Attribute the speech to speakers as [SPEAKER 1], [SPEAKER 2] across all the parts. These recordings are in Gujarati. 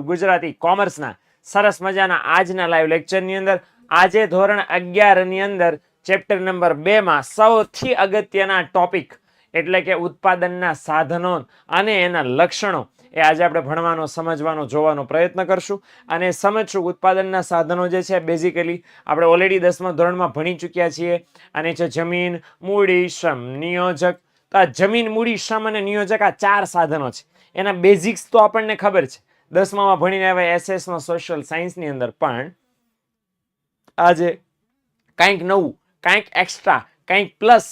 [SPEAKER 1] ગુજરાતી કોમર્સના સરસ મજાના આજના લાઈવ લેક્ચરની અંદર, આજે ધોરણ અગિયારની અંદર ચેપ્ટર નંબર બે માં સૌથી અગત્યના ટોપિક એટલે કે ઉત્પાદનના સાધનો અને એના લક્ષણો એ આજે આપણે ભણવાનો, સમજવાનો, જોવાનો પ્રયત્ન કરશું. અને સમજશું ઉત્પાદનના સાધનો જે છે બેઝિકલી આપણે ઓલરેડી દસમા ધોરણમાં ભણી ચૂક્યા છીએ. અને છે જમીન, મૂડી, શ્રમ, નિયોજક. તો આ જમીન, મૂડી, શ્રમ અને નિયોજક આ ચાર સાધનો છે. એના બેઝિક્સ તો આપણને ખબર છે. દસમામાં ભણીને આવ્યા એસએસમાં સોશિયલ સાયન્સની અંદર. પણ આજે કાંઈક નવું, કાંઈક એક્સ્ટ્રા કાંઈક પ્લસ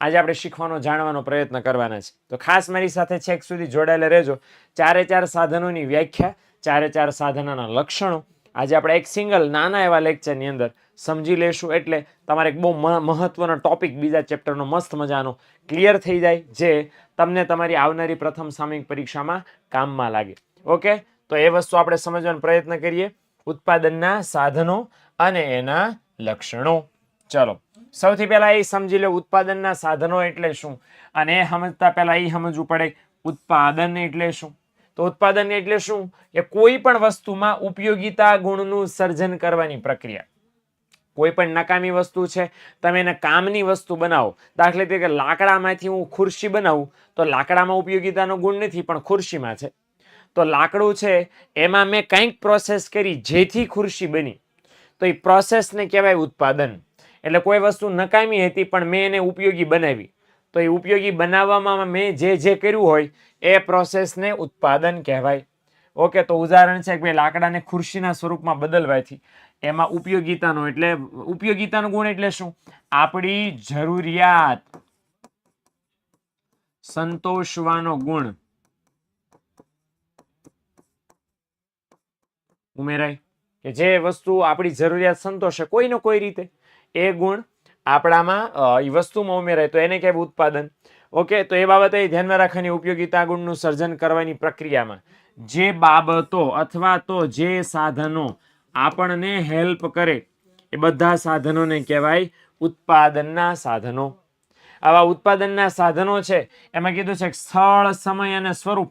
[SPEAKER 1] આજે આપણે શીખવાનો, જાણવાનો પ્રયત્ન કરવાના છે. તો ખાસ મારી સાથે છેક સુધી જોડાયેલા રહેજો. ચારે ચાર સાધનોની વ્યાખ્યા, ચારે ચાર સાધનોના લક્ષણો. આજે આપણે એક સિંગલ નાના એવા લેક્ચરની અંદર સમજી લેશું. એટલે તમારે એક બહુ મહત્વનો ટોપિક બીજા ચેપ્ટરનો મસ્ત મજાનો ક્લિયર થઈ જાય, જે તમને તમારી આવનારી પ્રથમ સામયિક પરીક્ષામાં કામમાં લાગે. ઓકે તો એ વસ્તુ આપણે સમજવાનો પ્રયત્ન કરીએ. ઉત્પાદનના સાધનો અને એના લક્ષણો. ચલો, સૌથી પહેલા એ સમજી લો ઉત્પાદનના સાધનો એટલે શું? અને એ સમજતા પહેલા એ સમજવું પડે ઉત્પાદન એટલે શું? તો ઉત્પાદન એટલે શું? કે કોઈ પણ વસ્તુમાં ઉપયોગિતા ગુણનું સર્જન કરવાની પ્રક્રિયા. કોઈ પણ નકામી વસ્તુ છે, તમે એને કામની વસ્તુ બનાવો. દાખલા તરીકે લાકડામાંથી હું ખુરશી બનાવું, તો લાકડામાં ઉપયોગિતાનો ગુણ નથી, પણ ખુરશીમાં છે. તો લાકડું છે, એમાં મેં કંઈક પ્રોસેસ કરી, જેથી ખુરશી બની. તો એ પ્રોસેસને કહેવાય ઉત્પાદન. એટલે કોઈ વસ્તુ નકામી હતી, પણ મેં એને ઉપયોગી બનાવી. તો એ ઉપયોગી બનાવવામાં મેં જે જે કર્યું હોય, એ પ્રોસેસને ઉત્પાદન કહેવાય. ઓકે, તો ઉદાહરણ છે કે ભાઈ લાકડાને ખુરશીના સ્વરૂપમાં બદલવાથી એમાં ઉપયોગીતાનો એટલે, ઉપયોગીતાનો ગુણ એટલે શું? આપણી જરૂરિયાત. સંતોષવાનો ગુણ. ઉમેરાય કે જે વસ્તુ આપણી જરૂરિયાત સંતોષે કોઈને કોઈ રીતે, એ ગુણ આપણામાં એ વસ્તુમાં ઉમેરાય. તો એને કહેવાય ઉત્પાદન. ઓકે, તો એ બાબતે ધ્યાનમાં રાખવાની ઉપયોગીતા ગુણનું સર્જન કરવાની પ્રક્રિયામાં જે બાબતો અથવા તો જે સાધનો આપણને હેલ્પ કરે, એ બધા સાધનોને કહેવાય ઉત્પાદનના સાધનો. આવા ઉત્પાદનના સાધનો છે, એમાં કીધું છે સ્થળ, સમય અને સ્વરૂપ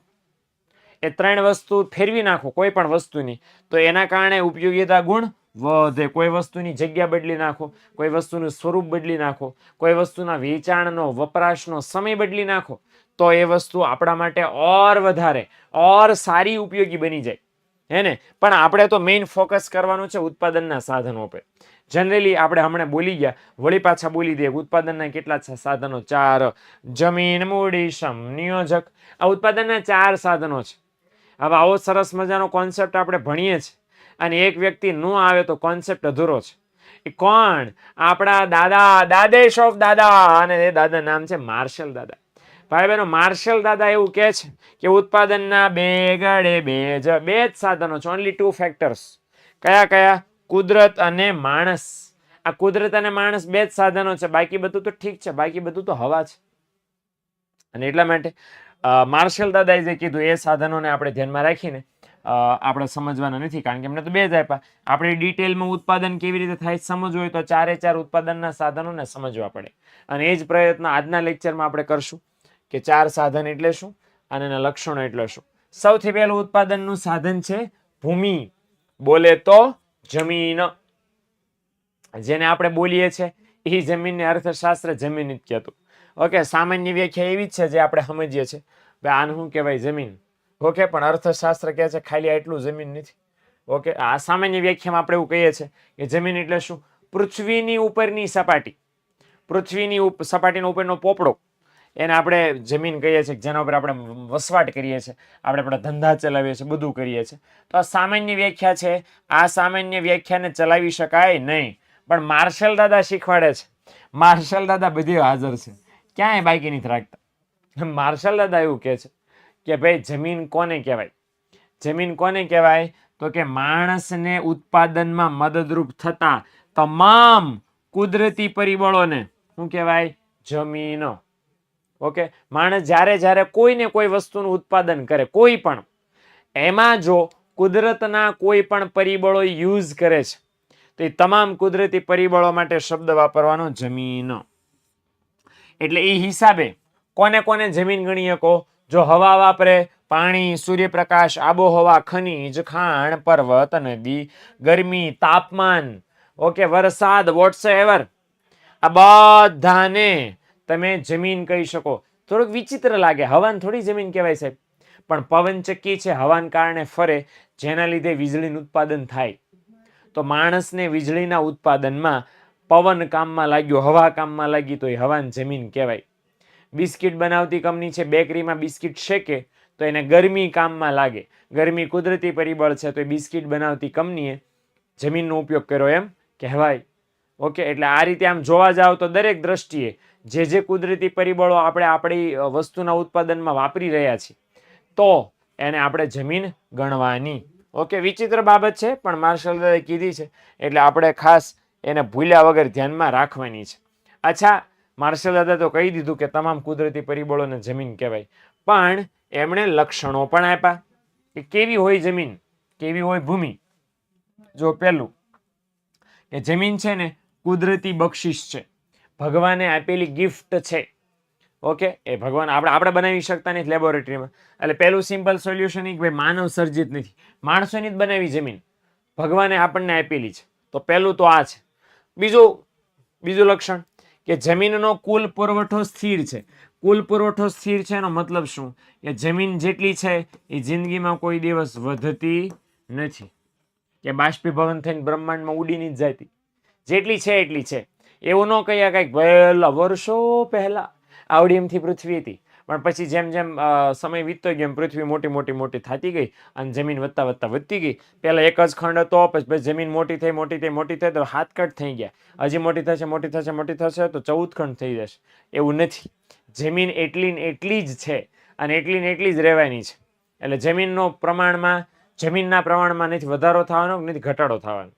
[SPEAKER 1] એ ત્રણ વસ્તુ ફેરવી નાખો, કોઈ પણ વસ્તુની. તો એના કારણે ઉપયોગીતા ગુણ વધે. કોઈ વસ્તુની જગ્યા બદલી નાખો, કોઈ વસ્તુનું સ્વરૂપ બદલી નાખો, કોઈ વસ્તુના વેચાણનો, વપરાશનો સમય બદલી નાખો, તો એ વસ્તુ આપણા માટે ઓર વધારે, ઓર સારી ઉપયોગી બની જાય. હે ને? પણ આપણે તો મેઇન ફોકસ કરવાનું છે ઉત્પાદનના સાધનો પર જનરલી આપણે હમણાં બોલી ગયા, વળી પાછા બોલી દઈએ ઉત્પાદનના કેટલા સાધનો? ચાર. જમીન, મૂડી, શ્રમ, નિયોજક. આ ઉત્પાદનના ચાર સાધનો છે. હવે આવો સરસ મજાનો કોન્સેપ્ટ આપણે ભણીએ છીએ. અને એક વ્યક્તિ ન આવે તો કોન્સેપ્ટ અધૂરો છે. એ કોણ? આપણા દાદા દાદેશ ઓફ દાદા. અને એ દાદા નામ છે માર્શલ દાદા. ભાઈ બહેનો, માર્શલ દાદા એવું કહે છે કે ઉત્પાદનના બે ગળે બે જ બે જ સાધનો છે. ઓનલી ટુ ફેક્ટર્સ કયા કયા? કુદરત અને માણસ. આ કુદરત અને માણસ બે જ સાધનો છે. બાકી બધું તો ઠીક છે. બાકી બધું તો હવા છે. અને એટલા માટે માર્શલ દાદાએ જે કીધું એ સાધનોને આપણે ધ્યાનમાં રાખીને આપણે સમજવાના નથી, કારણ કે એમને તો બે જ આપ્યા. આપણે ડિટેલમાં ઉત્પાદન કેવી રીતે થાય સમજવું હોય તો ચારે ચાર ઉત્પાદનના સાધનોને સમજવા પડે. અને એ જ પ્રયત્ન આજના લેક્ચરમાં આપણે કરશું, કે ચાર સાધન એટલે શું અને એના લક્ષણો એટલે શું. સૌથી પહેલું ઉત્પાદનનું સાધન છે ભૂમિ. બોલે તો જમીન. જેને આપણે બોલીએ છીએ, એ જમીનને અર્થશાસ્ત્ર જમીન જ કહેતું. ઓકે, સામાન્ય વ્યાખ્યા એવી જ છે જે આપણે સમજીએ છીએ. ભાઈ, આને શું કહેવાય? જમીન. ઓકે, પણ અર્થશાસ્ત્ર કહે છે ખાલી આટલું જમીન નથી. ઓકે, આ સામાન્ય વ્યાખ્યામાં આપણે એવું કહીએ છીએ કે જમીન એટલે શું? પૃથ્વીની ઉપરની સપાટી. પૃથ્વીની સપાટીનો ઉપરનો પોપડો. એને આપણે જમીન કહીએ છીએ જેના ઉપર આપણે વસવાટ કરીએ છીએ. આપણે આપણા ધંધા ચલાવીએ છીએ, બધું કરીએ છીએ. તો આ સામાન્ય વ્યાખ્યા છે. આ સામાન્ય વ્યાખ્યાને ચલાવી શકાય નહીં. પણ માર્શલ દાદા શીખવાડે છે. માર્શલ દાદા બધી હાજર છે. ક્યાંય બાકી નથી રાખતા. માર્શલ દાદા એવું કહે છે કે ભાઈ, જમીન કોને કહેવાય? જમીન કોને કહેવાય? તો કે માણસને ઉત્પાદનમાં મદદરૂપ થતા તમામ કુદરતી પરિબળોને શું કહેવાય? જમીન. ઓકે? માણસ જ્યારે જ્યારે કોઈને કોઈ વસ્તુનું ઉત્પાદન કરે, કોઈ પણ, એમાં જો કુદરતના કોઈ પણ પરિબળો યુઝ કરે છે, તો એ તમામ કુદરતી પરિબળો માટે શબ્દ વાપરવાનો જમીન. એટલે એ હિસાબે કોને કોને જમીન ગણી શકો? જો હવા વાપરે, પાણી, સૂર્યપ્રકાશ, આબોહવા, ખનિજ, ખાણ, પર્વત, નદી, ગરમી, તાપમાન, ઓકે, વરસાદ વોટ્સ એવર આ બધાને તમે જમીન કહી શકો. થોડુંક વિચિત્ર લાગે. હવાન થોડી જમીન કહેવાય સાહેબ. પણ પવનચક્કી છે, હવાન કારણે ફરે, જેના લીધે વીજળીનું ઉત્પાદન થાય. તો માણસને વીજળીના ઉત્પાદનમાં પવન કામમાં લાગ્યો, હવા કામમાં લાગી તો એ હવાન જમીન કહેવાય. બિસ્કિટ બનાવતી કંપની છે, બેકરીમાં બિસ્કિટ શેકે તો એને ગરમી કામમાં લાગે. ગરમી કુદરતી પરિબળ છે તો એ બિસ્કિટ બનાવતી કંપનીએ જમીનનો ઉપયોગ કર્યો એમ કહેવાય. ઓકે, એટલે આ રીતે આમ જોવા જાવ તો દરેક દ્રષ્ટિએ જે જે કુદરતી પરિબળો આપણે આપણી વસ્તુના ઉત્પાદનમાં વાપરી રહ્યા છીએ, તો એને આપણે જમીન ગણવાની. ઓકે, વિચિત્ર બાબત છે, પણ માર્શલ દાદાએ કીધી છે, એટલે આપણે ખાસ એને ભૂલ્યા વગર ધ્યાનમાં રાખવાની છે. અચ્છા માર્શલ દાદા તો કહી દીધું કે તમામ કુદરતી પરિબળોને જમીન કહેવાય. પણ એમણે લક્ષણો પણ આપ્યા. કે કેવી હોય જમીન? કેવી હોય ભૂમિ? જો પહેલું, કે જમીન છે ને કુદરતી બક્ષિસ છે. ભગવાને આપેલી ગિફ્ટ છે. ઓકે? એ ભગવાન આપણે આપણે બનાવી શકતા નથી લેબોરેટરીમાં એટલે પહેલું સિમ્પલ સોલ્યુશન એ કે ભાઈ માનવ સર્જિત નથી. માણસોની જ બનાવી જમીન. ભગવાને આપણને આપેલી છે. તો પહેલું તો આ છે. બીજું બીજું લક્ષણ કે જમીનનો કુલ પુરવઠો સ્થિર છે. કુલ પુરવઠો સ્થિર છે એનો મતલબ શું? કે જમીન જેટલી છે એ જિંદગીમાં કોઈ દિવસ વધતી નથી. કે બાષ્પીભવન થઈને બ્રહ્માંડમાં ઉડીની જ જતી. જેટલી છે એટલી છે. એવું ન કહીએ કંઈક પહેલા વર્ષો પહેલાં આવડી એમથી પૃથ્વી હતી. પણ પછી જેમ જેમ સમય વીતતો ગયો એમ પૃથ્વી મોટી મોટી મોટી થતી ગઈ અને જમીન વધતા વધતા વધતી ગઈ. પહેલાં એક જ ખંડ હતો, પછી જમીન મોટી થઈ મોટી થઈ મોટી થઈ, તો હાથ કટ થઈ ગયા. હજી મોટી થશે મોટી થશે મોટી થશે, તો ચૌદ ખંડ થઈ જશે. એવું નથી. જમીન એટલી ને એટલી જ છે અને એટલી ને એટલી જ રહેવાની છે. એટલે જમીનનો પ્રમાણમાં, જમીનના પ્રમાણમાં નથી વધારો થવાનો, નથી ઘટાડો થવાનો.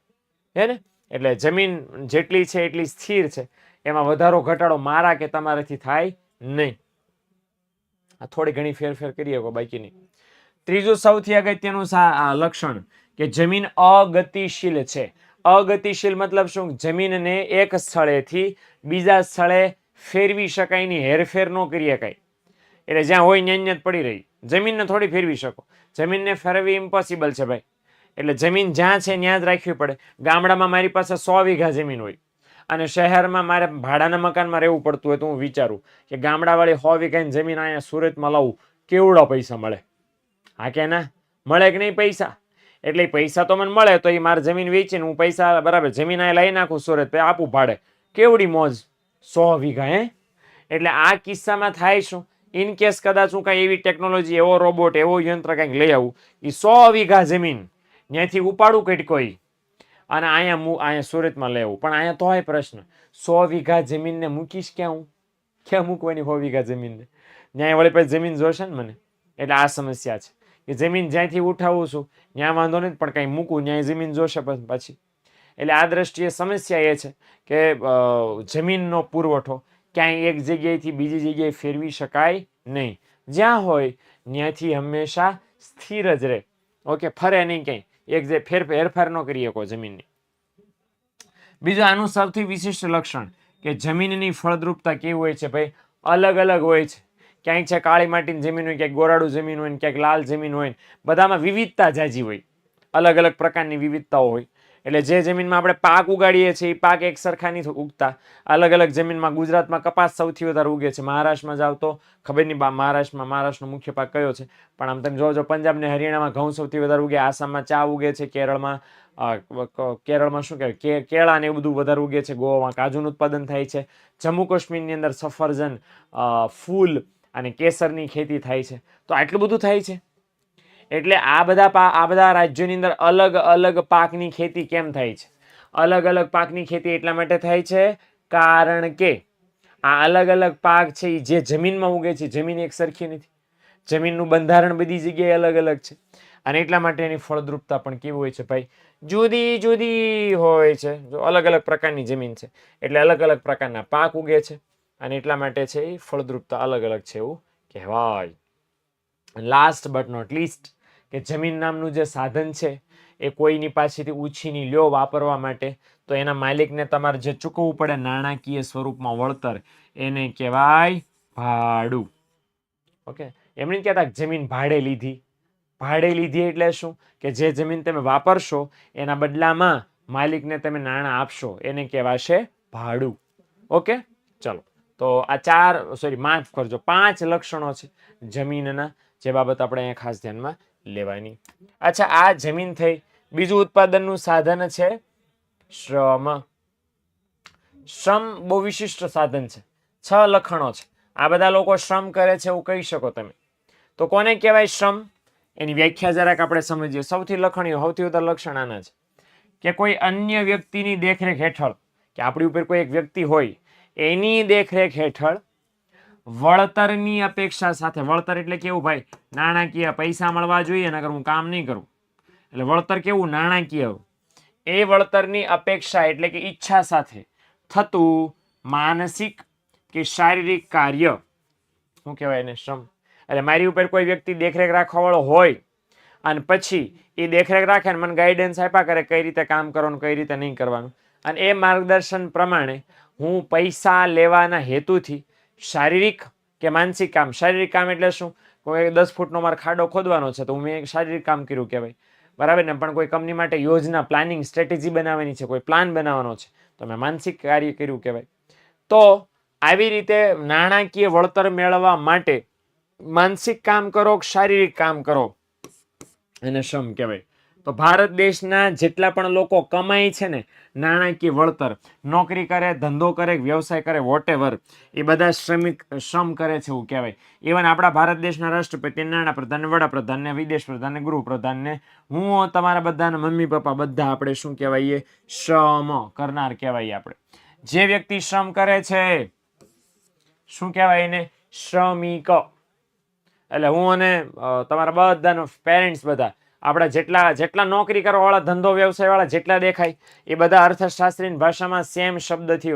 [SPEAKER 1] હે ને? એટલે જમીન જેટલી છે, એટલી સ્થિર છે. એમાં વધારો, ઘટાડો મારા કે તમારાથી થાય નહીં. થોડી ઘણી ફેરફેર કરી શકો બાકીની. ત્રીજું સૌથી અગત્યનું લક્ષણ કે જમીન અગતિશીલ છે. અગતિશીલ મતલબ શું? જમીનને એક સ્થળેથી બીજા સ્થળે ફેરવી શકાય નહીં હેરફેર ન કરી શકાય. એટલે જ્યાં હોય ત્યાં જ પડી રહી. જમીનને થોડી ફેરવી શકો. જમીનને ફેરવી ઇમ્પોસિબલ છે ભાઈ. એટલે જમીન જ્યાં છે ત્યાં જ રાખવી પડે. ગામડામાં મારી પાસે સો વીઘા જમીન હોય. અને શહેરમાં મારે ભાડાના મકાનમાં રહેવું પડતું હોય તો હું વિચારું કે ગામડાવાળી સો વીઘાની જમીન અહીંયા સુરતમાં લાવું, કેવડા પૈસા મળે? હા કે ના? મળે કે નહીં પૈસા? એટલે પૈસા તો મને મળે, તો એ મારે જમીન વેચીને હું પૈસા બરાબર જમીન અહીંયા લઈ નાખું સુરત પછી આપું ભાડે. કેવડી મોજ? સો વીઘા, હે? એટલે આ કિસ્સામાં થાય શું? ઇન કેસ કદાચ હું કાંઈ એવી ટેકનોલોજી એવો રોબોટ એવો યંત્ર કંઈક લઈ આવું એ સો વીઘા જમીન ત્યાંથી ઉપાડું કંઈક કોઈ? અને અહીંયા મૂ અહીંયા સુરતમાં લેવું. પણ અહીંયા તોય પ્રશ્ન. સો વીઘા જમીનને મૂકીશ ક્યાં હું? ક્યાં મૂકવાની સો વીઘા જમીનને? ત્યાં વળી પછી જમીન જોશે ને મને? એટલે આ સમસ્યા છે. કે જમીન જ્યાંથી ઉઠાવું છું, ત્યાં વાંધો નથી, પણ કંઈ મૂકું ત્યાં જમીન જોશે પછી. એટલે આ દ્રષ્ટિએ સમસ્યા એ છે કે જમીનનો પુરવઠો ક્યાંય એક જગ્યાએથી બીજી જગ્યાએ ફેરવી શકાય નહીં. જ્યાં હોય, ત્યાંથી હંમેશા સ્થિર જ રહે. ઓકે, ફરે નહીં ક્યાંય. એક જે ફેર હેરફાર ન કરી શકો જમીનની. બીજું આનું સૌથી વિશિષ્ટ લક્ષણ કે જમીનની ફળદ્રુપતા કેવી હોય છે ભાઈ? અલગ અલગ હોય છે. ક્યાંક છે કાળી માટીની જમીન હોય ક્યાંક ગોરાડું જમીન હોય ક્યાંક લાલ જમીન હોય બધામાં વિવિધતા જાજી હોય. અલગ અલગ પ્રકારની વિવિધતાઓ હોય. એટલે જે જમીનમાં આપણે પાક ઉગાડીએ છીએ એ પાક એક સરખા નથી ઉગતા. અલગ અલગ જમીનમાં ગુજરાતમાં કપાસ સૌથી વધારે ઉગે છે. મહારાષ્ટ્રમાં જાવ તો ખબર નહીં મહારાષ્ટ્રમાં મહારાષ્ટ્રનો મુખ્ય પાક કયો છે? પણ આમ તમે જોજો, પંજાબ ને હરિયાણામાં ઘઉં સૌથી વધારે ઉગે, આસામમાં ચા ઉગે છે, કેરળમાં કેરળમાં શું કહેવાય? કે, કેળા ને એવું બધું વધારે ઉગે છે, ગોવામાં કાજુનું ઉત્પાદન થાય છે. જમ્મુ કાશ્મીરની અંદર સફરજન ફૂલ અને કેસરની ખેતી થાય છે. તો આટલું બધું થાય છે? એટલે આ બધા આ બધા રાજ્યોની અંદર અલગ અલગ પાકની ખેતી કેમ થાય છે? અલગ અલગ પાકની ખેતી એટલા માટે થાય છે કારણ કે આ અલગ અલગ પાક છે એ જે જમીનમાં ઉગે છે, જમીન એક સરખી નથી. જમીનનું બંધારણ બધી જગ્યાએ અલગ અલગ છે. અને એટલા માટે એની ફળદ્રુપતા પણ કેવી હોય છે ભાઈ? જુદી જુદી હોય છે. જો અલગ અલગ પ્રકારની જમીન છે. એટલે અલગ અલગ પ્રકારના પાક ઉગે છે. અને એટલા માટે છે એ ફળદ્રુપતા અલગ અલગ છે એવું કહેવાય. લાસ્ટ બટ નોટ લીસ્ટ કે જમીન નામનું જે સાધન છે, એ કોઈની પાસેથી ઉછીની લ્યો વાપરવા માટે, તો એના માલિકને તમારે જે ચૂકવવું પડે નાણાકીય સ્વરૂપમાં વળતર, એને કહેવાય ભાડું. ઓકે? એમણે કહેતા જમીન ભાડે લીધી. ભાડે લીધી એટલે શું? કે જે જમીન તમે વાપરશો, એના બદલામાં માલિકને તમે નાણાં આપશો, એને કહેવાશે ભાડું. ઓકે? ચલો. તો આ ચાર સોરી માફ કરજો, પાંચ લક્ષણો છે જમીનના જે બાબત આપણે અહીંયા ખાસ ધ્યાનમાં લેવાની. અચ્છા, આ જમીન થઈ. બીજું ઉત્પાદનનું સાધન છે શ્રમ. શ્રમ બહુ વિશિષ્ટ સાધન છે. છ લખણો છે. આ બધા લોકો શ્રમ કરે છે એવું કહી શકો તમે. તો કોને કહેવાય શ્રમ? એની વ્યાખ્યા જરાક આપણે સમજીએ. સૌથી લખણીય સૌથી વધારે લક્ષણ આના છે. કે કોઈ અન્ય વ્યક્તિની દેખરેખ હેઠળ, કે આપણી ઉપર કોઈ એક વ્યક્તિ હોય, એની દેખરેખ હેઠળ વળતરની અપેક્ષા સાથે. વળતર એટલે કેવું ભાઈ? નાણાકીય પૈસા મળવા જોઈએ નગર હું કામ નહીં કરું. એટલે વળતર કેવું? નાણાકીય. એ વળતરની અપેક્ષા એટલે કે ઈચ્છા સાથે થતું માનસિક કે શારીરિક કાર્ય. શું કહેવાય એને? શ્રમ. એટલે મારી ઉપર કોઈ વ્યક્તિ દેખરેખ રાખવાવાળો હોય, અને પછી એ દેખરેખ રાખે અને મને ગાઈડન્સ આપ્યા કરે કઈ રીતે કામ કરવાનું, કઈ રીતે નહીં કરવાનું. અને એ માર્ગદર્શન પ્રમાણે હું પૈસા લેવાના હેતુથી શારીરિક કે માનસિક કામ? શારીરિક કામ એટલે શું? કોઈ દસ ફૂટનો મારે ખાડો ખોદવાનો છે તો મેં શારીરિક કામ કર્યું કહેવાય. બરાબર ને? પણ કોઈ કંપની માટે યોજના, પ્લાનિંગ, સ્ટ્રેટેજી બનાવવાની છે, કોઈ પ્લાન બનાવવાનો છે તો મેં માનસિક કાર્ય કર્યું કહેવાય. તો આવી રીતે નાણાકીય વળતર મેળવવા માટે માનસિક કામ કરો શારીરિક કામ કરો? એને શ્રમ કહેવાય. તો ભારત દેશના જેટલા પણ લોકો કમાય છે ને નાણાકીય વળતર, નોકરી કરે, ધંધો કરે, વ્યવસાય કરે વોટેવર એ બધા શ્રમિક, શ્રમ કરે છે એવું કહેવાય. ઇવન આપણા ભારત દેશના રાષ્ટ્રપતિ નાણાપ્રધાન વડાપ્રધાનને વિદેશ પ્રધાનને ગૃહપ્રધાનને હું તમારા બધાના મમ્મી, પપ્પા બધા આપણે શું કહેવાય શ્રમ કરનાર કહેવાય આપણે. જે વ્યક્તિ શ્રમ કરે છે, શું કહેવાય એને? શ્રમિક. એટલે હું અને તમારા બધાનો પેરેન્ટ્સ બધા આપણા જેટલા જેટલા નોકરી કરવાવાળા ધંધો વ્યવસાયવાળા જેટલા દેખાય, એ બધા અર્થશાસ્ત્રીની ભાષામાં સેમ શબ્દથી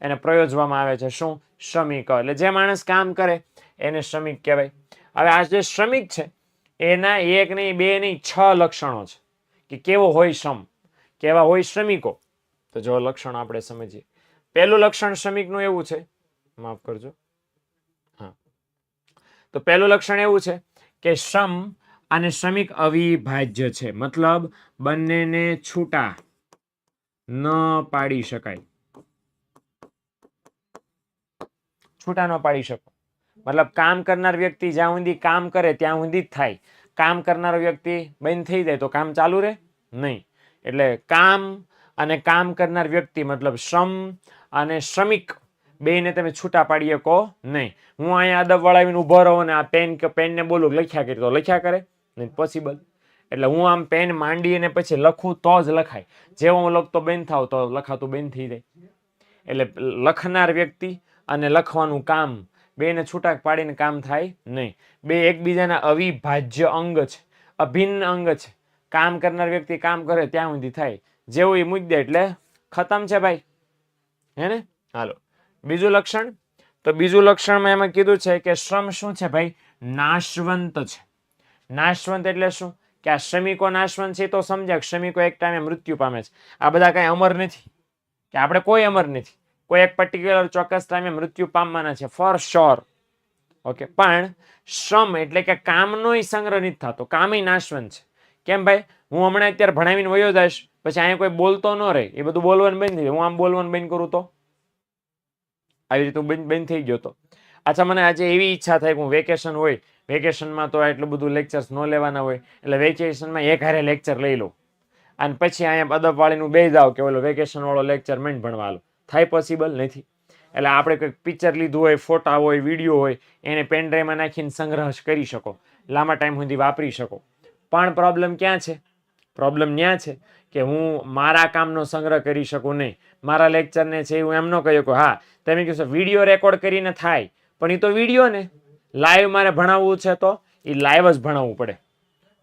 [SPEAKER 1] એને પ્રયોજવામાં આવે છે. શું? શ્રમિક. એટલે જે માણસ કામ કરે, એને શ્રમિક કહેવાય. હવે આ જે શ્રમિક છે, એના એક નહીં, બે નહીં, છ લક્ષણો છે. કે કેવો હોય શ્રમ? કેવા હોય શ્રમિકો? તો જો લક્ષણ આપણે સમજીએ. પહેલું લક્ષણ શ્રમિકનું એવું છે, માફ કરજો. હા. તો પહેલું લક્ષણ એવું છે કે શ્રમ અને શ્રમિક અવિભાજ્ય છે. મતલબ બંનેને છૂટા ન પાડી શકાય. છૂટા ન પાડી શકો. મતલબ કામ કરનાર વ્યક્તિ જ્યાં સુધી કામ કરે ત્યાં સુધી જ થાય. કામ કરનાર વ્યક્તિ બંધ થઈ જાય તો કામ ચાલુ રહે? નહીં. એટલે કામ અને કામ કરનાર વ્યક્તિ મતલબ શ્રમ અને શ્રમિક બેને તમે છૂટા પાડી શકો નહીં. હું અહીંયા અદબ વળાવીને ઊભો રહો અને આ પેન કે પેનને બોલું, લખ્યા કરી તો લખ્યા કરે? નહીં પોસિબલ એટલે હું આમ પેન માંડી અને પછી લખું તો જ લખાય. જેવો હું લખતો બેન થાવ તો લખાતું બેન થઈ જાય. એટલે લખનાર વ્યક્તિ અને લખવાનું કામ, બેને છૂટાક પાડીને કામ થાય નહીં. બે એકબીજાના અવિભાજ્ય અંગ છે, અભિન્ન અંગ છે. કામ કરનાર વ્યક્તિ કામ કરે ત્યાં સુધી થાય. જેવું એ મુદ્દે એટલે ખતમ છે ભાઈ. હે ને? હાલો. બીજું લક્ષણ? તો બીજું લક્ષણમાં એમાં કીધું છે કે શ્રમ શું છે ભાઈ? નાશવંત છે. નાશવંત એટલે શું? કે આ શ્રમિકો નાશવંત છે તો સમજ્યા શ્રમિકો એક ટાઈમે મૃત્યુ પામે છે. આ બધા કાંઈ અમર નથી. કે આપણે કોઈ અમર નથી. કોઈ એક પર્ટિક્યુલર ચોક્કસ ટાઈમે મૃત્યુ પામવાના છે ફોર શ્યોર ઓકે પણ શ્રમ એટલે કે કામનોય સંગ્રહ નથી થતો. કામય નાશવંત છે. કેમ ભાઈ? હું હમણાં અત્યારે ભણાવીને વયો જઈશ, પછી અહીંયા કોઈ બોલતો ન રહે. એ બધું બોલવાનું બંધ થઈ હું આમ બોલવાનું બંધ કરું તો? આવી રીતે બંધ બંધ થઈ ગયો તો. અચ્છા, મને આજે એવી ઈચ્છા થાય કે હું વેકેશન હોય વેકેશનમાં તો એટલું બધું લેક્ચર્સ ન લેવાના હોય. એટલે વેકેશનમાં એક હારે લેક્ચર લઈ લો. અને પછી અહીંયા અદબવાળીનું બે જાવ કે ઓલો વેકેશનવાળો લેક્ચર મેં ભણવા લો થાય પોસિબલ નથી. એટલે આપણે કંઈક પિક્ચર લીધું હોય ફોટા હોય વીડિયો હોય, એને પેન ડ્રાઈવમાં નાખીને સંગ્રહ કરી શકો. લાંબા ટાઈમ સુધી વાપરી શકો. પણ પ્રોબ્લેમ ક્યાં છે? પ્રોબ્લેમ ન્યા છે કે હું મારા કામનો સંગ્રહ કરી શકું નહીં. મારા લેક્ચરને છે હું એમ ન કહ્યું કે હા, તમે કહેશો વીડિયો રેકોર્ડ કરીને થાય. પણ એ તો વીડિયો ને. લાઈવ મારે ભણાવવું છે તો એ લાઈવ જ ભણાવવું પડે.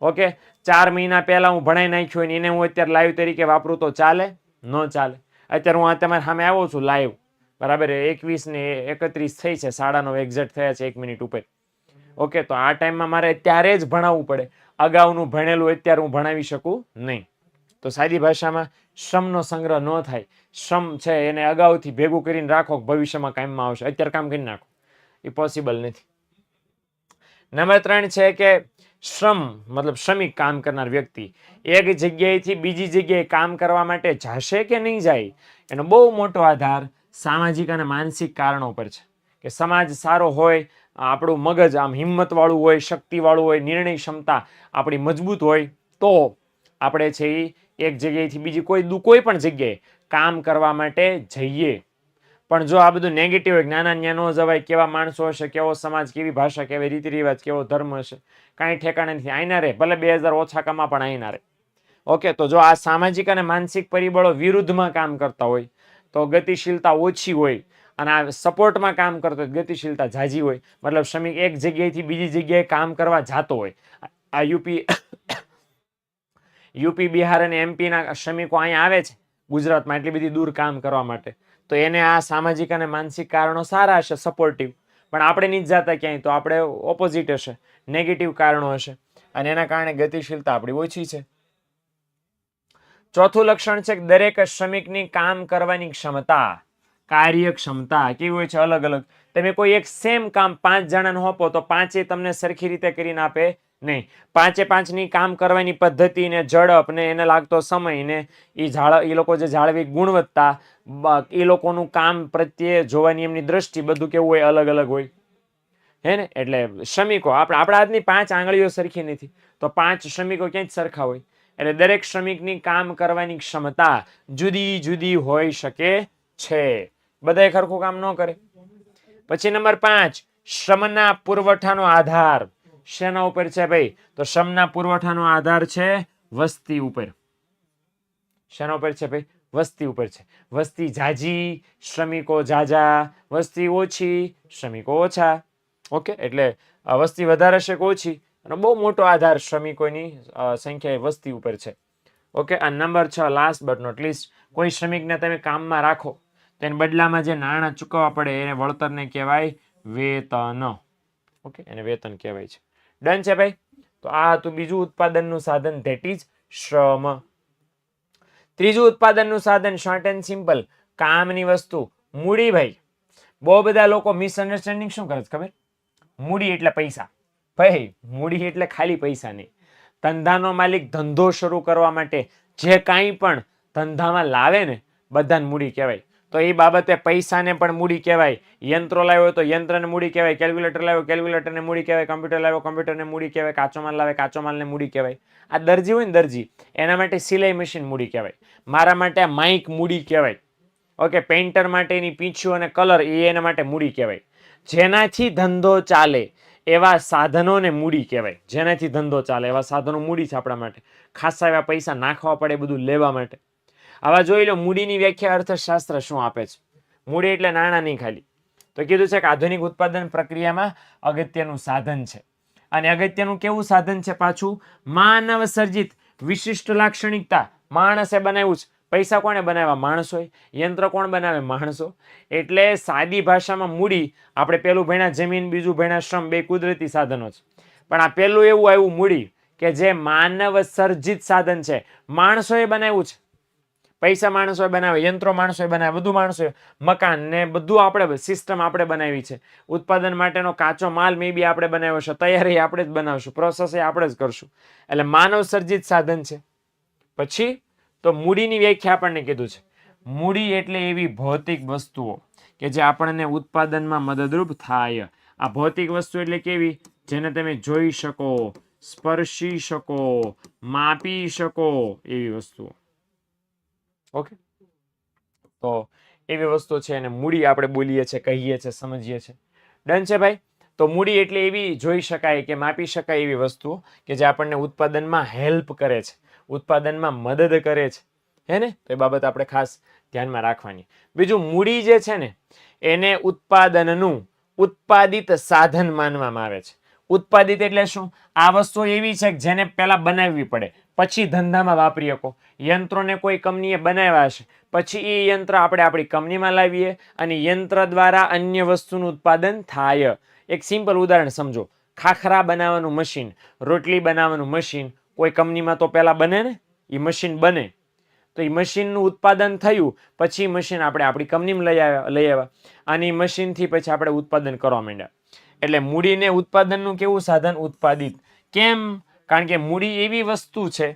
[SPEAKER 1] ઓકે ચાર મહિના પહેલાં હું ભણાઈ નાખ્યું હોય એને હું અત્યારે લાઈવ તરીકે વાપરું તો ચાલે? ન ચાલે. અત્યારે હું આ તમારી સામે આવ્યો છું લાઈવ બરાબર? એકવીસ ને એકત્રીસ થઈ છે. સાડા એક્ઝેક્ટ થયા છે એક મિનિટ ઉપર. ઓકે તો આ ટાઈમમાં મારે ત્યારે જ ભણાવવું પડે. અગાઉનું ભણેલું અત્યારે હું ભણાવી શકું નહીં. તો સાદી ભાષામાં શ્રમનો સંગ્રહ ન થાય. શ્રમ છે એને અગાઉથી ભેગું કરીને રાખો ભવિષ્યમાં કામમાં આવશે. અત્યારે કામ કરી નાખો. એ પોસિબલ નથી. નંબર ત્રણ છે કે શ્રમ, મતલબ શ્રમિક કામ કરનાર વ્યક્તિ, એક જગ્યાએથી બીજી જગ્યાએ કામ કરવા માટે જશે કે નહીં જાય? એનો બહુ મોટો આધાર સામાજિક અને માનસિક કારણો પર છે. કે સમાજ સારો હોય, આપણું મગજ આમ હિંમતવાળું હોય, શક્તિવાળું હોય, નિર્ણય ક્ષમતા આપણી મજબૂત હોય, તો આપણે છે એ એક જગ્યાએથી બીજી કોઈ કોઈ પણ જગ્યાએ કામ કરવા માટે જઈએ. પણ જો આ બધું નેગેટિવ હોય, જ્ઞાના ન્યા ન જવાય, કેવા માણસો હશે, કેવો સમાજ, કેવી ભાષા, કેવી રીતિ રિવાજ કેવો ધર્મ હશે, કાંઈ ઠેકાણે નથી. આઈના રે, ભલે બે હજાર ઓછા કમા પણ આઈના રે. ઓકે તો જો આ સામાજિક અને માનસિક પરિબળો વિરુદ્ધમાં કામ કરતા હોય, તો ગતિશીલતા ઓછી હોય અને આ સપોર્ટમાં કામ કરતો હોય ગતિશીલતા ઝાઝી હોય. મતલબ શ્રમિક એક જગ્યાએથી બીજી જગ્યાએ કામ કરવા જતો હોય. આ યુપી યુપી, બિહાર અને એમપીના શ્રમિકો અહીંયા આવે છે ગુજરાતમાં, એટલી બધી દૂર કામ કરવા માટે. તો એને આ સામાજિક અને માનસિક કારણો સારા હશે સપોર્ટિવ પણ આપણે નહીં જાતા ક્યાંય, તો આપણે ઓપોઝિટ હશે નેગેટિવ કારણો હશે. અને એના કારણે ગતિશીલતા આપણી ઓછી છે. ચોથું લક્ષણ છે કે દરેક શ્રમિકની કામ કરવાની ક્ષમતા, કાર્યક્ષમતા કેવી હોય છે? અલગ અલગ. તમે કોઈ એક સેમ કામ પાંચ જણાને હોપો તો પાંચે તમને સરખી રીતે કરીને આપે નહીં. પાંચે પાંચની કામ કરવાની પદ્ધતિ ને ઝડપ ને એને લાગતો સમય ને એ જાળ એ લોકો જે જાળવી ગુણવત્તા એ લોકોનું કામ પ્રત્યે જોવાની એમની દ્રષ્ટિ બધું કેવું હોય, અલગ અલગ હોય. હે ને? એટલે શ્રમિકો, આપણે આપણા હાથની પાંચ આંગળીઓ સરખી નથી. તો પાંચ શ્રમિકો ક્યાંય સરખા હોય? એટલે દરેક શ્રમિકની કામ કરવાની ક્ષમતા જુદી જુદી હોઈ શકે છે. બધાય ખરખું કામ ન કરે. પછી નંબર પાંચ, શ્રમના પુરવઠાનો આધાર. શેના ઉપર છે ભાઈ? તો શ્રમના પુરવઠાનો આધાર છે વસ્તી ઉપર. શેના ઉપર છે ભાઈ? વસ્તી ઉપર છે. વસ્તી જાજી, શ્રમિકો જાજા, વસ્તી ઓછી, શ્રમિકો ઓછા. ઓકે? એટલે વસ્તી વધારે છે કે ઓછી? અને બહુ મોટો આધાર શ્રમિકોની સંખ્યા વસ્તી ઉપર છે. ઓકે? આ નંબર છ લાસ્ટ બટ નોટ લીસ્ટ કોઈ શ્રમિકને તમે કામમાં રાખો તેને બદલામાં જે નાણાં ચૂકવવા પડે, એને વળતરને કહેવાય વેતન. ઓકે? એને વેતન કહેવાય છે. ડન છે ભાઈ? તો આ હતું બીજું ઉત્પાદનનું સાધન ધેટ ઇઝ શ્રમ. ત્રીજું ઉત્પાદનનું સાધન શોર્ટ એન્ડ સિમ્પલ કામની વસ્તુ, મૂડી ભાઈ. બહુ બધા લોકો મિસઅન્ડરસ્ટેન્ડિંગ શું કરે છે ખબર? મૂડી એટલે પૈસા. ભાઈ, મૂડી એટલે ખાલી પૈસા નહીં. ધંધાનો માલિક ધંધો શરૂ કરવા માટે જે કાંઈ પણ ધંધામાં લાવે ને, બધાને મૂડી કહેવાય. તો એ બાબતે પૈસાને પણ મૂડી કહેવાય. યંત્રો લાવ્યો તો યંત્રને મૂડી કહેવાય. કેલ્ક્યુલેટર લાવ્યો કેલ્ક્યુલેટરને મૂડી કહેવાય. કમ્પ્યુટર લાવ્યો કમ્પ્યુટરને મૂડી કહેવાય. કાચો માલ લાવે કાચો માલને મૂડી કહેવાય. આ દરજી હોય ને દરજી, એના માટે સિલાઈ મશીન મૂડી કહેવાય. મારા માટે માઇક મૂડી કહેવાય. ઓકે, પેઇન્ટર માટેની પીંછું અને કલર એ એના માટે મૂડી કહેવાય. જેનાથી ધંધો ચાલે એવા સાધનોને મૂડી કહેવાય. જેનાથી ધંધો ચાલે એવા સાધનો મૂડી છે આપણા માટે. ખાસા એવા પૈસા નાખવા પડે બધું લેવા માટે. આવા જોઈ લો, મૂડીની વ્યાખ્યા અર્થશાસ્ત્ર શું આપે છે? મૂડી એટલે નાણાં નહીં ખાલી. તો કીધું છે કે આધુનિક ઉત્પાદન પ્રક્રિયામાં અગત્યનું સાધન છે. અને અગત્યનું કેવું સાધન છે પાછું? માનવ સર્જિત, વિશિષ્ટ લાક્ષણિકતા. માણસે બનાવ્યું છે. પૈસા કોણે બનાવ્યા? માણસોએ. યંત્ર કોણ બનાવે? માણસો. એટલે સાદી ભાષામાં મૂડી આપણે પેલું ભણ્યા જમીન, બીજું ભણ્યા શ્રમ, બે કુદરતી સાધનો છે. પણ આ પેલું એવું આવ્યું મૂડી કે જે માનવ સર્જિત સાધન છે. માણસોએ બનાવ્યું છે. પૈસા માણસોએ બનાવે યંત્રો માણસોએ બનાવે બધું માણસોએ. મકાન ને બધું આપણે સિસ્ટમ આપણે બનાવી છે. ઉત્પાદન માટેનો કાચો માલ મે બી આપણે બનાવ્યો છે, તૈયારી આપણે જ બનાવશું પ્રોસેસ એ આપણે જ કરશું. એટલે માનવ સર્જિત સાધન છે. પછી તો મૂડીની વ્યાખ્યા આપણને કીધું છે. મૂડી એટલે એવી ભૌતિક વસ્તુઓ કે જે આપણને ઉત્પાદનમાં મદદરૂપ થાય. આ ભૌતિક વસ્તુ એટલે કેવી? જેને તમે જોઈ શકો, સ્પર્શી શકો, માપી શકો એવી વસ્તુઓ. ઓકે. તો એવી વસ્તુ છે એને મૂડી આપણે બોલીએ છીએ કહીએ છીએ સમજીએ છીએ ડન છે ભાઈ? તો મૂડી એટલે એવી જોઈ શકાય કે માપી શકાય એવી વસ્તુઓ કે જે આપણને ઉત્પાદનમાં હેલ્પ કરે છે, ઉત્પાદનમાં મદદ કરે છે. હે ને? તો એ બાબત આપણે ખાસ ધ્યાનમાં રાખવાની. બીજું, મૂડી જે છે ને, એને ઉત્પાદનનું ઉત્પાદિત સાધન માનવામાં આવે છે. ઉત્પાદિત એટલે શું? આ વસ્તુ એવી છે કે જેને પહેલાં બનાવવી પડે. પછી ધંધામાં વાપરી શકો. યંત્રોને કોઈ કંપનીએ બનાવ્યા છે પછી એ યંત્ર આપણે આપણી કંપનીમાં લાવીએ અને યંત્ર દ્વારા અન્ય વસ્તુનું ઉત્પાદન થાય. એક સિમ્પલ ઉદાહરણ સમજો. ખાખરા બનાવવાનું મશીન, રોટલી બનાવવાનું મશીન, કોઈ કંપનીમાં તો પહેલાં બને ને? એ મશીન બને. તો એ મશીનનું ઉત્પાદન થયું, પછી મશીન આપણે આપણી કંપનીમાં લઈ આવ્યા લઈ આવ્યા. અને એ મશીનથી પછી આપણે ઉત્પાદન કરવા માંડ્યા. એટલે મૂડીને ઉત્પાદનનું કેવું સાધન ઉત્પાદિત? કેમ? કારણ કે મૂડી એવી વસ્તુ છે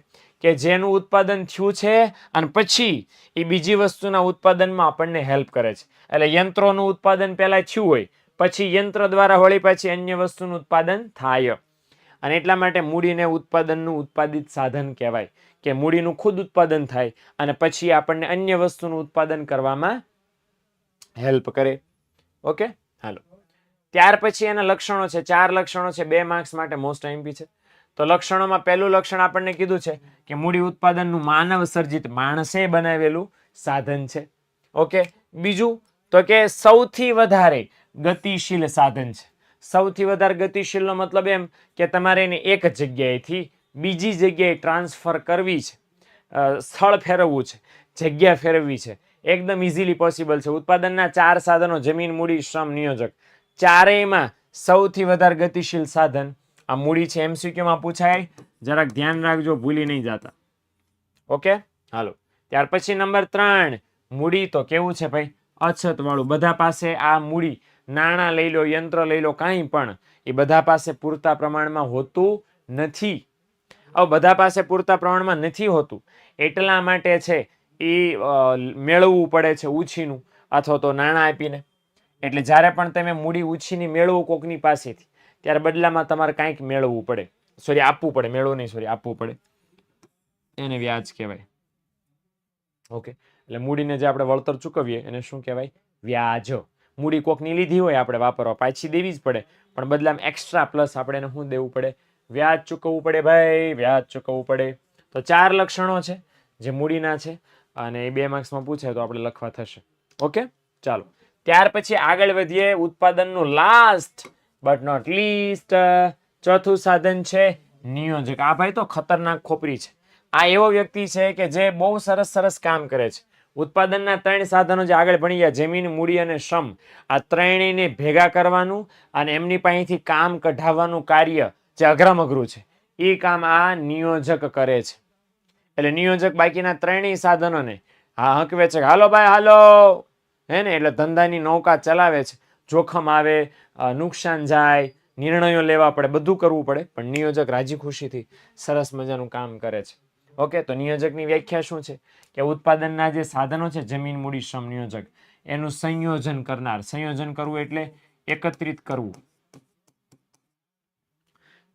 [SPEAKER 1] કે જેનું ઉત્પાદન થયું છે અને પછી એ બીજી વસ્તુના ઉત્પાદનમાં આપણને હેલ્પ કરે છે. એટલે યંત્રોનું ઉત્પાદન પહેલાં થયું હોય, પછી યંત્ર દ્વારા વળી પાછી અન્ય વસ્તુનું ઉત્પાદન થાય. અને એટલા માટે મૂડીને ઉત્પાદનનું ઉત્પાદિત સાધન કહેવાય કે મૂડીનું ખુદ ઉત્પાદન થાય અને પછી આપણને અન્ય વસ્તુનું ઉત્પાદન કરવામાં હેલ્પ કરે. ઓકે હાલો. ત્યાર પછી એના લક્ષણો છે, ચાર લક્ષણો છે, બે માર્ક્સ માટે મોસ્ટ આઈમ્પી છે. તો લક્ષણોમાં પહેલું લક્ષણ આપણને કીધું છે કે મૂડી ઉત્પાદનનું માનવ સર્જિત માણસે બનાવેલું સાધન છે. ઓકે બીજું તો કે સૌથી વધારે ગતિશીલ સાધન છે. સૌથી વધારે ગતિશીલનો મતલબ એમ કે તમારે એને એક જગ્યાએથી બીજી જગ્યાએ ટ્રાન્સફર કરવી છે. સ્થળ ફેરવવું છે, જગ્યા ફેરવવી છે. એકદમ ઇઝીલી પોસિબલ છે. ઉત્પાદનના ચાર સાધનો, જમીન, મૂડી, શ્રમ, નિયોજક. ચારેયમાં સૌથી વધારે ગતિશીલ સાધન આ મૂડી છે. એમસીક્યુમાં પૂછાય. જરાક ધ્યાન રાખજો, ભૂલી નહીં જતા. ઓકે? હાલો. ત્યાર પછી નંબર ત્રણ. મૂડી તો કેવું છે ભાઈ? અછત વાળું બધા પાસે આ મૂડી. નાણાં લઈ લો, યંત્ર લઈ લો, કાંઈ પણ. એ બધા પાસે પૂરતા પ્રમાણમાં હોતું નથી. હવે બધા પાસે પૂરતા પ્રમાણમાં નથી હોતું. એટલા માટે છે એ મેળવવું પડે છે ઉછીનું. અથવા તો નાણાં આપીને. એટલે જ્યારે પણ તમે મૂડી ઉછીની મેળવો કોકની પાસેથી, ત્યારે બદલામાં તમારે કાંઈક મેળવવું પડે. સોરી આપવું પડે. મેળવો નહીં સોરી આપવું પડે. એને વ્યાજ કહેવાય. ઓકે એટલે મૂડીને જે આપણે વળતર ચૂકવીએ, એને શું કહેવાય? વ્યાજ. મૂડી કોકની લીધી હોય, આપણે વાપરવા. પાછી દેવી જ પડે. પણ બદલામાં એક્સ્ટ્રા પ્લસ આપણે એને શું દેવું પડે? વ્યાજ ચૂકવવું પડે ભાઈ, વ્યાજ ચૂકવવું પડે. તો ચાર લક્ષણો છે જે મૂડીના છે, અને એ બે માર્ક્સમાં પૂછે તો આપણે લખવા થશે. ઓકે ચાલો. ત્યાર પછી આગળ વધીએ ઉત્પાદનનું લાસ્ટ બટ નોટ લીસ્ટ ચોથું સાધન છે નિયોજક. આ ભાઈ તો ખતરનાક ખોપરી છે. આ એવો વ્યક્તિ છે કે જે બહુ સરસ સરસ કામ કરે છે. ઉત્પાદનના ત્રણ સાધનો જે આગળ ભણી ગયા, જમીન, મૂડી અને શ્રમ. આ ત્રણેયને ભેગા કરવાનું અને એમની પાસેથી કામ કઢાવવાનું કાર્ય જે અઘરમ અઘરું છે, એ કામ આ નિયોજક કરે છે. એટલે નિયોજક બાકીના ત્રણેય સાધનોને હા હકવે છે હાલો ભાઈ, હાલો! હે ને? એટલે ધંધાની નૌકા ચલાવે છે. જોખમ આવે નુકસાન જાય, નિર્ણયો લેવા પડે, બધું કરવું પડે. પણ નિયોજક રાજી ખુશીથી સરસ મજાનું કામ કરે છે. ઓકે, તો નિયોજકની વ્યાખ્યા શું છે? કે ઉત્પાદનના જે સાધનો છે, જમીન, મૂડી, શ્રમ નિયોજક, એનું સંયોજન કરનાર. સંયોજન કરવું એટલે એકત્રિત કરવું.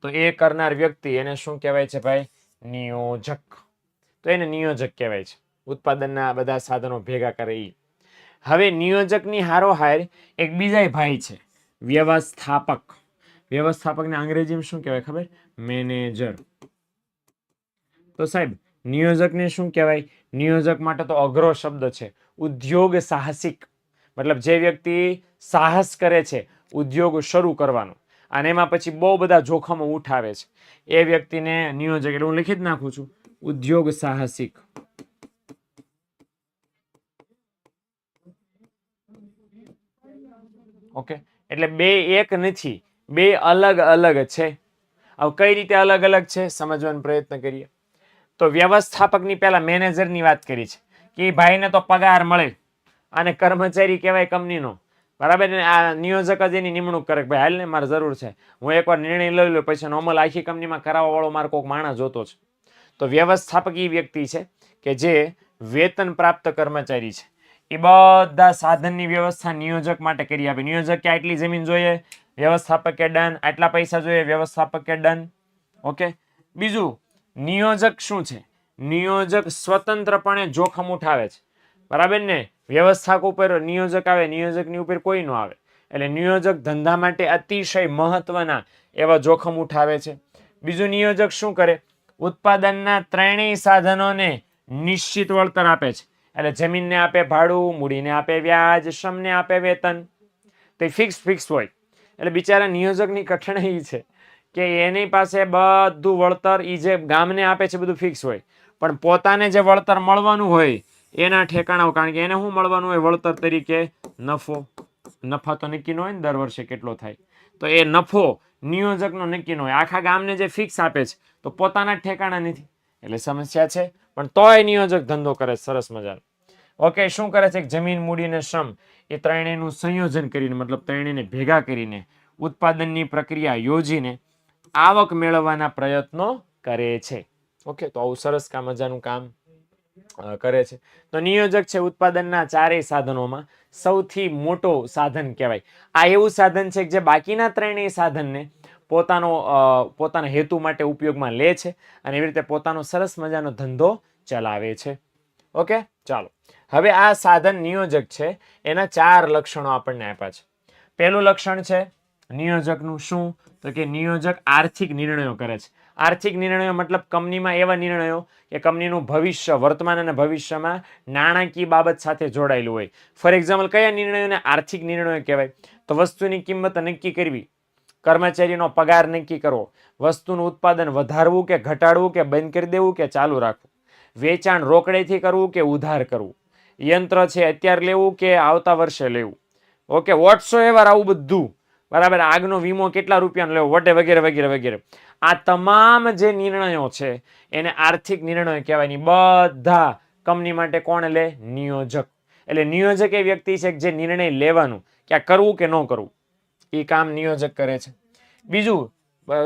[SPEAKER 1] તો એ કરનાર વ્યક્તિ એને શું કહેવાય છે ભાઈ? નિયોજક. તો એને નિયોજક કહેવાય છે. ઉત્પાદનના બધા સાધનો ભેગા કરે ઈ. હવે નિયોજકની હારોહાર એક બીજા ભાઈ છે. વ્યવસ્થાપક. વ્યવસ્થાપકને અંગ્રેજીમાં શું કહેવાય ખબર? મેનેજર. તો સાહેબ, નિયોજકને શું કહેવાય? નિયોજક માટે તો અઘરો શબ્દ છે. ઉદ્યોગ સાહસિક. મતલબ જે વ્યક્તિ સાહસ કરે છે, ઉદ્યોગ શરૂ કરવાનો. અને એમાં પછી બહુ બધા જોખમો ઉઠાવે છે. એ વ્યક્તિને નિયોજક એટલે હું લખી જ નાખું છું. ઉદ્યોગ સાહસિક. ઓકે? એટલે બે એક નથી, બે અલગ અલગ છે. હવે કઈ રીતે અલગ અલગ છે? સમજવાનો પ્રયત્ન કરીએ. તો વ્યવસ્થાપકની પહેલા મેનેજરની વાત કરી છે કે ભાઈને તો પગાર મળે અને કર્મચારી કહેવાય કંપનીનો. બરાબર? ને આ નિયોજક જ એની નિમણૂક કરે ભાઈ, હાલ ને, મારે જરૂર છે. હું એકવાર નિર્ણય લઈ લઉં, પછી નોર્મલ આખી કંપનીમાં કરાવવાવાળો મારો કોઈક માણસ જોતો છે. તો વ્યવસ્થાપક એ વ્યક્તિ છે કે જે વેતન પ્રાપ્ત કર્મચારી છે. એ બધા સાધનની વ્યવસ્થા નિયોજક માટે કરી આપે. નિયોજક કે આટલી જમીન જોઈએ, વ્યવસ્થાપકે ડન, આટલા પૈસા જોઈએ, વ્યવસ્થાપકે ડન. ઓકે? બીજું, નિયોજક શું છે? નિયોજક સ્વતંત્રપણે જોખમ ઉઠાવે છે. બરાબર ને? વ્યવસ્થાક ઉપર નિયોજક આવે, નિયોજકની ઉપર કોઈ ન આવે. એટલે નિયોજક ધંધા માટે અતિશય મહત્વના એવા જોખમ ઉઠાવે છે. બીજું, નિયોજક શું કરે? ઉત્પાદનના ત્રણેય સાધનોને નિશ્ચિત વળતર આપે છે. એટલે જમીનને આપે ભાડું, મૂડીને આપે વ્યાજ, શ્રમને આપે વેતન. તે ફિક્સ ફિક્સ હોય. એટલે બિચારા નિયોજકની કઠણાઈ છે કે એની પાસે બધું વળતર એ જે ગામને આપે છે બધું ફિક્સ હોય. પણ પોતાને જે વળતર મળવાનું હોય, એના ઠેકાણાઓ, કારણ કે એને શું મળવાનું હોય? વળતર તરીકે નફો. નફા તો નક્કી ન હોય ને, દર વર્ષે કેટલો થાય. તો એ નફો નિયોજકનો નક્કી ન હોય. આખા ગામને જે ફિક્સ આપે છે, તો પોતાના ઠેકાણા નથી. એટલે સમસ્યા છે, પણ તોય નિયોજક ધંધો કરે, સરસ મજાનો. ઓકે, શું કરે છે? જમીન મૂડી અને શ્રમ. એ ત્રણેયનું સંયોજન કરીને, મતલબ ત્રણેયને ભેગા કરીને ઉત્પાદનની પ્રક્રિયા યોજીને આવક મેળવવાના પ્રયત્નો કરે છે. ઓકે, તો આવું સરસ કામ મજાનું કામ કરે છે. તો નિયોજક છે ઉત્પાદનના ચારેય સાધનોમાં સૌથી મોટો સાધન કહેવાય. આ એવું સાધન છે કે જે બાકીના ત્રણેય સાધનને પોતાનો પોતાના હેતુ માટે ઉપયોગમાં લે છે અને એવી રીતે પોતાનો સરસ મજાનો ધંધો ચલાવે છે. ઓકે? ચાલો. હવે આ સાધન નિયોજક છે. એના ચાર લક્ષણો આપણને આપ્યા છે. પહેલું લક્ષણ છે નિયોજકનું શું? તો કે નિયોજક આર્થિક નિર્ણયો કરે છે. આર્થિક નિર્ણયો મતલબ કંપનીમાં એવા નિર્ણયો કે કંપનીનું ભવિષ્ય, વર્તમાન અને ભવિષ્યમાં નાણાકીય બાબત સાથે જોડાયેલું હોય. ફોર એક્ઝામ્પલ, કયા નિર્ણયોને આર્થિક નિર્ણયો કહેવાય? તો વસ્તુની કિંમત નક્કી કરવી. કર્મચારીનો પગાર નક્કી કરવો, વસ્તુનું ઉત્પાદન વધારવું કે ઘટાડવું કે બંધ કરી દેવું કે ચાલુ રાખવું? વેચાણ રોકડેથી કરવું કે ઉધાર કરવું? યંત્ર છે અત્યારે લેવું કે આવતા વર્ષે લેવું? ઓકે વોટ્સો એવર આવું બધું. બરાબર, આગનો વીમો કેટલા રૂપિયાનો લેવો, વટે વગેરે વગેરે વગેરે. આ તમામ જે નિર્ણયો છે, એને આર્થિક નિર્ણયો કહેવાય. ની બધા કંપની માટે કોણ લે? નિયોજક. એટલે નિયોજક એ વ્યક્તિ છે જે નિર્ણય લેવાનું, કે આ કરવું કે ન કરવું? એ કામ નિયોજક કરે છે. બીજું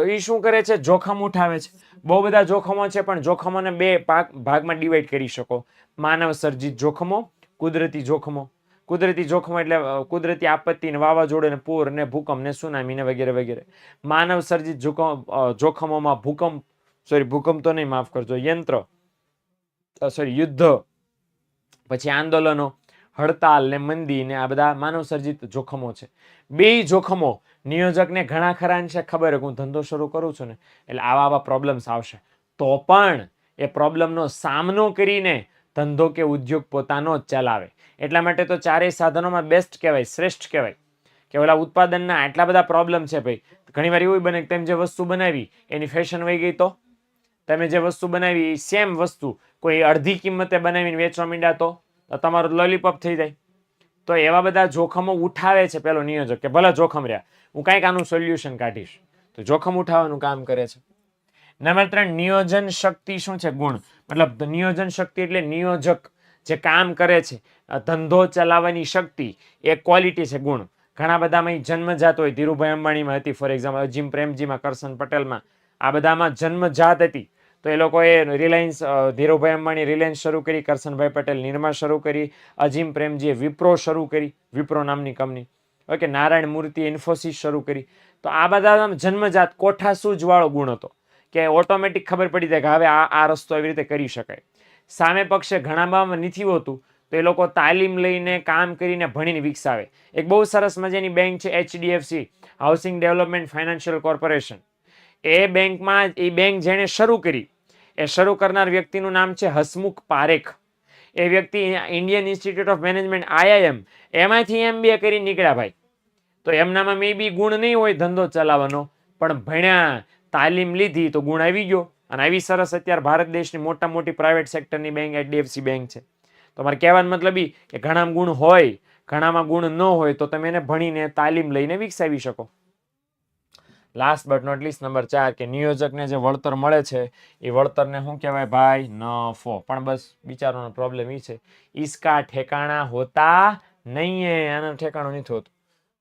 [SPEAKER 1] એ શું કરે છે? જોખમ ઉઠાવે છે. બહુ બધા જોખમો છે, પણ જોખમોને બે પાક, ભાગમાં ડિવાઈડ કરી શકો. માનવ સર્જિત જોખમો, કુદરતી જોખમો. કુદરતી જોખમો એટલે કુદરતી આપત્તિ ને પૂર ને ભૂકંપ ને સુનામી વગેરે વગેરે. માનવ સર્જિત જોખમ જોખમોમાં ભૂકંપ સોરી ભૂકંપ તો નહીં, માફ કરજો, યંત્ર સોરી યુદ્ધ, પછી આંદોલનો હડતાલ ને મંદી ને આ બધા માનવ સર્જિત જોખમો છે. બે જોખમો નિયોજકને ઘણા ખરા છે ખબર હું ધંધો શરૂ કરું છું ને, એટલે આવા આવા પ્રોબ્લેમ્સ આવશે. તો પણ એ પ્રોબ્લેમનો સામનો કરીને ધંધો કે ઉદ્યોગ પોતાનો જ ચલાવે. એટલા માટે તો ચારેય સાધનોમાં બેસ્ટ કહેવાય, શ્રેષ્ઠ કહેવાય. કે ઓલા ઉત્પાદનના આટલા બધા પ્રોબ્લેમ છે ભાઈ. ઘણીવાર એવું બને કે તમે જે વસ્તુ બનાવી, એની ફેશન વહી ગઈ તો? તમે જે વસ્તુ બનાવી સેમ વસ્તુ કોઈ અડધી કિંમતે બનાવીને વેચવા માંડ્યા તો? તમારું લોલીપોપ થઈ જાય. તો એવા બધા જોખમો ઉઠાવે છે પેલો નિયોજક કે ભલે જોખમ રહ્યા, હું કાંઈક આનું સોલ્યુશન કાઢીશ. તો જોખમ ઉઠાવવાનું કામ કરે છે. નંબર ત્રણ, નિયોજન શક્તિ શું છે? ગુણ. મતલબ નિયોજન શક્તિ એટલે નિયોજક જે કામ કરે છે, ધંધો ચલાવવાની શક્તિ, એ ક્વોલિટી છે, ગુણ. ઘણા બધામાં જન્મજાત હોય. ધીરુભાઈ અંબાણીમાં હતી ફોર એક્ઝામ્પલ અજીમ પ્રેમજીમાં, કરશન પટેલમાં. આ બધામાં જન્મજાત હતી. તો એ લોકોએ રિલાયન્સ ધીરુભાઈ અંબાણી રિલાયન્સ શરૂ કરી, કરશનભાઈ પટેલ નિર્મા શરૂ કરી, અજીમ પ્રેમજીએ વિપ્રો શરૂ કરી, વિપ્રો નામની કંપની. ઓકે, નારાયણ મૂર્તિ ઇન્ફોસિસ શરૂ કરી. તો આ બધા જન્મજાત કોઠા વાળો ગુણ હતો કે ઓટોમેટિક ખબર પડી જાય કે હવે આ આ રસ્તો એવી રીતે કરી શકાય. સામે પક્ષે ઘણામાં નથી હોતું, તો એ લોકો તાલીમ લઈને કામ કરીને ભણીને વિકસાવે. એક બહુ સરસ મજાની બેંક છે, HDFC, housing development financial corporation. એ બેંકમાં એ બેંક જેણે શરૂ કરી, એ શરૂ કરનાર વ્યક્તિનું નામ છે હસમુખ પારેખ. એ વ્યક્તિ Indian Institute of Management IIM એમાંથી એમબીએ કરી નીકળ્યા ભાઈ. તો એમનામાં મે બી ગુણ નહીં હોય ધંધો ચલાવવાનો, પણ ભણ્યા, તાલીમ લીધી તો ગુણ આવી ગયો. અને આવી સરસ અત્યારે ભારત દેશની મોટા મોટી પ્રાઇવેટ સેક્ટરની બેંક એચડીએફસી બેંક છે. તો મારે કહેવાનો મતલબ એ કે ઘણામાં ગુણ હોય, ઘણામાં ગુણ ન હોય તો તમે એને ભણીને તાલીમ લઈને વિકસાવી શકો. Last but not least number ચાર, કે નિયોજકને જે વળતર મળે છે, એ વળતરને શું કહેવાય ભાઈ? નફો પણ બસ બિચારોનો પ્રોબ્લેમ એ છે. ઈસકા ઠેકાણા હોતા નહીં આનું ઠેકાણું નથી હોતું.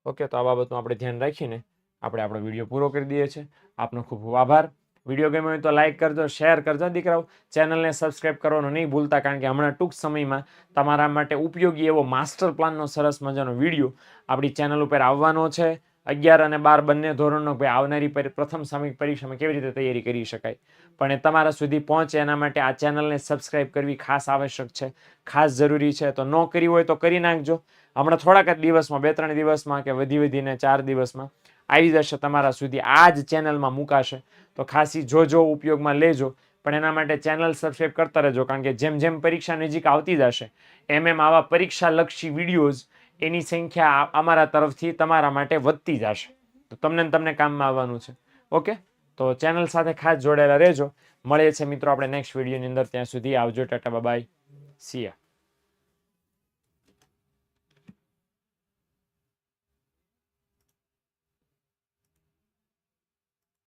[SPEAKER 1] ઓકે તો આ બાબતનું આપણે ધ્યાન રાખીને આપણે આપણો વીડિયો પૂરો કરી દઈએ છીએ. આપનો ખૂબ ખૂબ આભાર. વીડિયો ગમ્યો હોય તો લાઈક કરજો શેર કરજો દીકરાઓ. ચેનલને સબસ્ક્રાઈબ કરવાનું નહીં ભૂલતા, કારણ કે હમણાં ટૂંક સમયમાં તમારા માટે ઉપયોગી એવો માસ્ટર પ્લાનનો સરસ મજાનો વીડિયો આપણી ચેનલ ઉપર આવવાનો છે. અગિયાર અને બાર બંને ધોરણનો ભાઈ આવનારી પરી- પ્રથમ સામયિક પરીક્ષામાં કેવી રીતે તૈયારી કરી શકાય? પણ એ તમારા સુધી પહોંચે એના માટે આ ચેનલને સબસ્ક્રાઇબ કરવી ખાસ આવશ્યક છે. ખાસ જરૂરી છે. તો ન કરી હોય તો કરી નાખજો. હમણાં થોડાક જ દિવસમાં, બે ત્રણ દિવસમાં કે વધી વધીને ચાર દિવસમાં આવી જશે તમારા સુધી આ જ ચેનલમાં મુકાશે. તો ખાસી જોજો ઉપયોગમાં લેજો. પણ એના માટે ચેનલ સબસ્ક્રાઇબ કરતા રહેજો. કારણ કે જેમ જેમ પરીક્ષા નજીક આવતી જશે, એમ એમ આવા પરીક્ષાલક્ષી વિડીયોઝ એની સંખ્યા અમારા તરફથી તમારા માટે વધતી જશે. તો તમને તમને કામમાં આવવાનું છે. ઓકે? તો ચેનલ સાથે ખાસ જોડાયેલા રહેજો. મળીએ છે મિત્રો, આપણે નેક્સ્ટ વિડીયોની અંદર. ત્યાં સુધી આવજો, ટાટા બાય સિયા